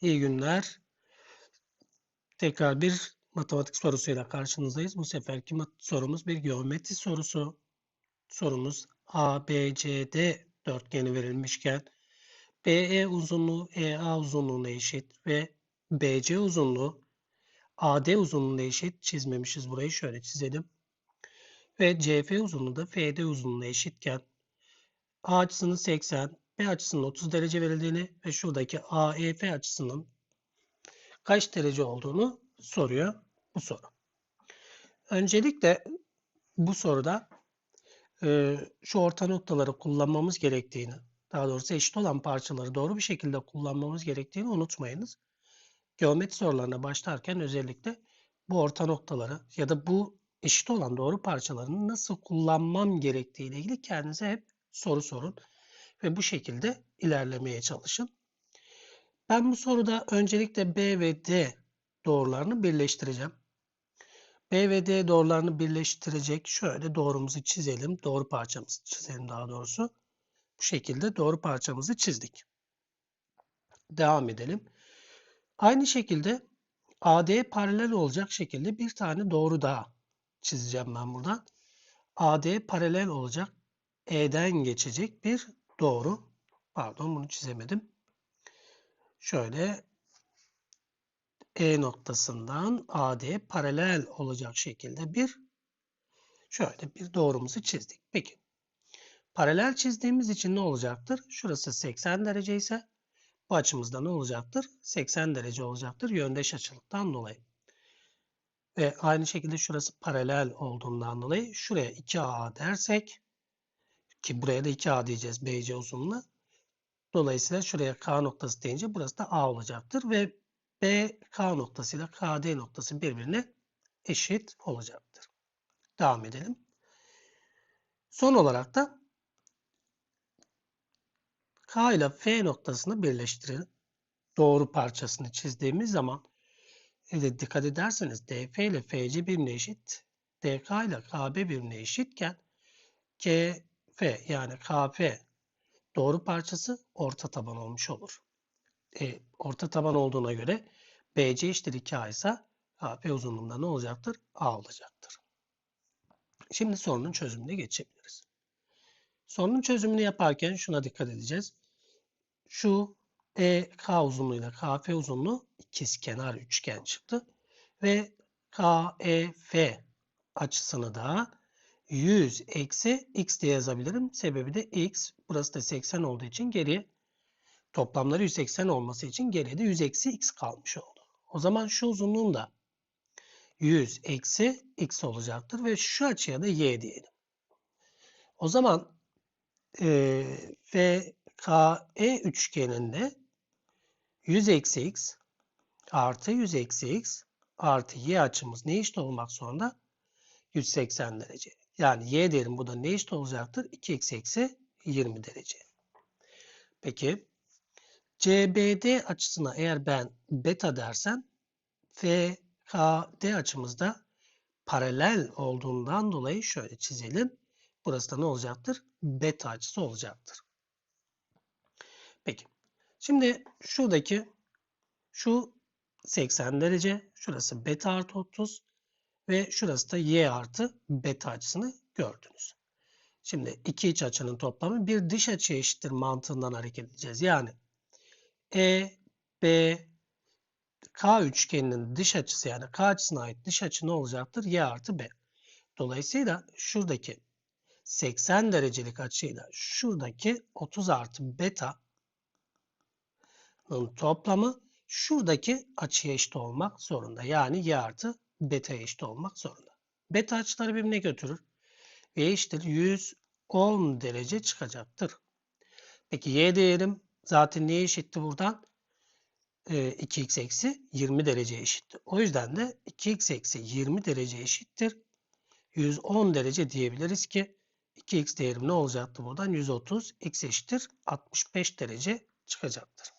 İyi günler. Tekrar bir matematik sorusuyla karşınızdayız. Bu seferki sorumuz bir geometri sorusu. Sorumuz ABCD dörtgeni verilmişken BE uzunluğu EA uzunluğuna eşit ve BC uzunluğu AD uzunluğuna eşit çizmemişiz burayı şöyle çizelim. Ve CF uzunluğu da FD uzunluğuna eşitken A açısının 80, B açısının 30 derece verildiğini ve şuradaki AEF açısının kaç derece olduğunu soruyor bu soru. Öncelikle bu soruda e, şu orta noktaları kullanmamız gerektiğini, daha doğrusu eşit olan parçaları doğru bir şekilde kullanmamız gerektiğini unutmayınız. Geometri sorularına başlarken özellikle bu orta noktaları ya da bu eşit olan doğru parçalarını nasıl kullanmam gerektiği ile ilgili kendinize hep soru sorun ve bu şekilde ilerlemeye çalışın. Ben bu soruda öncelikle B ve D doğrularını birleştireceğim. B ve D doğrularını birleştirecek şöyle doğrumuzu çizelim. Doğru parçamızı çizelim daha doğrusu. Bu şekilde doğru parçamızı çizdik. Devam edelim. Aynı şekilde AD paralel olacak şekilde bir tane doğru daha çizeceğim ben buradan. AD paralel olacak E'den geçecek bir doğru. Pardon bunu çizemedim. Şöyle E noktasından AD paralel olacak şekilde bir şöyle bir doğrumuzu çizdik. Peki. Paralel çizdiğimiz için ne olacaktır? Şurası 80 derece ise bu açımızda ne olacaktır? 80 derece olacaktır yöndeş açılıktan dolayı. Ve aynı şekilde şurası paralel olduğundan dolayı şuraya 2A dersek ki buraya da 2A diyeceğiz BC uzunluğuna. Dolayısıyla şuraya K noktası deyince burası da A olacaktır ve B K noktası ile KD noktası birbirine eşit olacaktır. Devam edelim. Son olarak da K ile F noktasını birleştirelim. Doğru parçasını çizdiğimiz zaman evet, dikkat ederseniz DF ile FC birbirine eşit. DK ile KB birbirine eşitken KF yani KF doğru parçası orta taban olmuş olur. E, orta taban olduğuna göre BC eşittir 2A ise KF uzunluğunda ne olacaktır? A olacaktır. Şimdi sorunun çözümüne geçebiliriz. Sorunun çözümünü yaparken şuna dikkat edeceğiz. Şu EK uzunluğuyla KF uzunluğu ikizkenar üçgen çıktı. Ve KEF açısını da 100 eksi x diye yazabilirim. Sebebi de x. Burası da 80 olduğu için geriye toplamları 180 olması için geriye de 100 eksi x kalmış oldu. O zaman şu uzunluğun da 100 eksi x olacaktır ve şu açıya da y diyelim. O zaman e, FKE üçgeninde 100 eksi x artı 100 eksi x artı y açımız ne eşit olmak zorunda? 180 derece. Yani y değerim bu da ne eşit olacaktır? 2x eksi 20 derece. Peki CBD açısına eğer ben beta dersem FKD açımızda paralel olduğundan dolayı şöyle çizelim. Burası da ne olacaktır? Beta açısı olacaktır. Peki. Şimdi şuradaki şu 80 derece, şurası beta artı 30 ve şurası da y artı beta açısını gördünüz. Şimdi iki iç açının toplamı bir dış açıya eşittir mantığından hareket edeceğiz. Yani E, B, K üçgeninin dış açısı yani K açısına ait dış açı ne olacaktır? Y artı B. Dolayısıyla şuradaki 80 derecelik açıyla şuradaki 30 artı beta toplamı şuradaki açıya eşit olmak zorunda. Yani y artı beta eşit olmak zorunda. Beta açıları birbirine götürür. Y eşittir 110 derece çıkacaktır. Peki y değerim zaten neye eşitti buradan? Ee, 2x eksi 20 derece eşitti. O yüzden de 2x eksi 20 derece eşittir. 110 derece diyebiliriz ki 2x değerim ne olacaktı buradan? 130 x eşittir 65 derece çıkacaktır.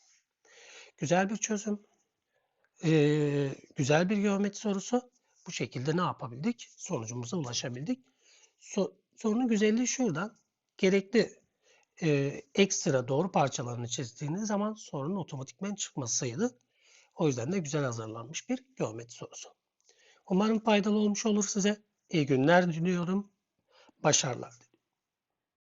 Güzel bir çözüm. Ee, güzel bir geometri sorusu. Bu şekilde ne yapabildik? Sonucumuza ulaşabildik. So sorunun güzelliği şuradan. Gerekli e, ekstra doğru parçalarını çizdiğiniz zaman sorunun otomatikmen çıkmasıydı. O yüzden de güzel hazırlanmış bir geometri sorusu. Umarım faydalı olmuş olur size. İyi günler diliyorum. Başarılar.